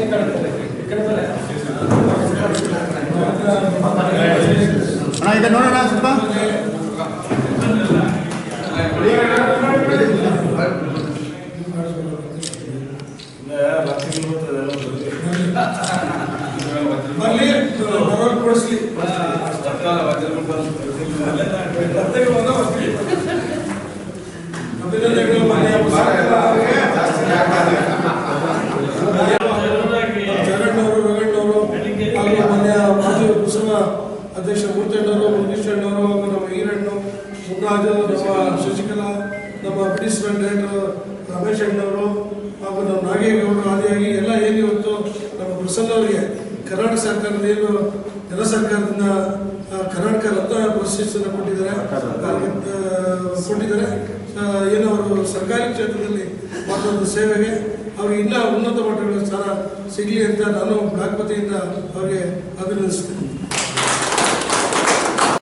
No, no, no, no, ಅಧ್ಯಕ್ಷ ಮೂರ್ತಣ್ಣವರು ಮುರುಗೇಶ್ವರಣ್ಣವರು ಹಾಗೂ ನಮ್ಮ ಈರಣ್ಣು ಮುರಾಜು ನಮ್ಮ ಶಶಿಕಲಾ, ನಮ್ಮ ಅಡ್ಮಿನಿಸ್ಟ್ರೇಟ್ ಡೈರೆಕ್ಟರ್ ರಮೇಶ್ ಅಣ್ಣವರು ಹಾಗೂ ನಮ್ಮ ನಾಗೇಗೌಡರು ಆದಿಯಾಗಿ ಎಲ್ಲ ಏನು ಇವತ್ತು ನಮ್ಮ ಪ್ರಸನ್ನವರಿಗೆ ಕರ್ನಾಟಕ ಸರ್ಕಾರದ ಏನು ಜನ ಸರ್ಕಾರದಿಂದ ಕರ್ನಾಟಕ ರತ್ನ ಪ್ರಶಸ್ತಿಯನ್ನು ಕೊಟ್ಟಿದ್ದಾರೆ ಕೊಟ್ಟಿದ್ದಾರೆ ಏನು ಅವರು ಸರ್ಕಾರಿ ಕ್ಷೇತ್ರದಲ್ಲಿ ಮಾಡೋದು ಸೇವೆಗೆ ಅವ್ರಿಗೆ ಇನ್ನೂ ಉನ್ನತ ಮಟ್ಟಗಳ ಸ್ಥಾನ ಸಿಗಲಿ ಅಂತ ನಾನು ಬ್ಲಾಕ್ಪತಿಯಿಂದ ಅವರಿಗೆ ಅಭಿನಂದಿಸ್ತೇನೆ.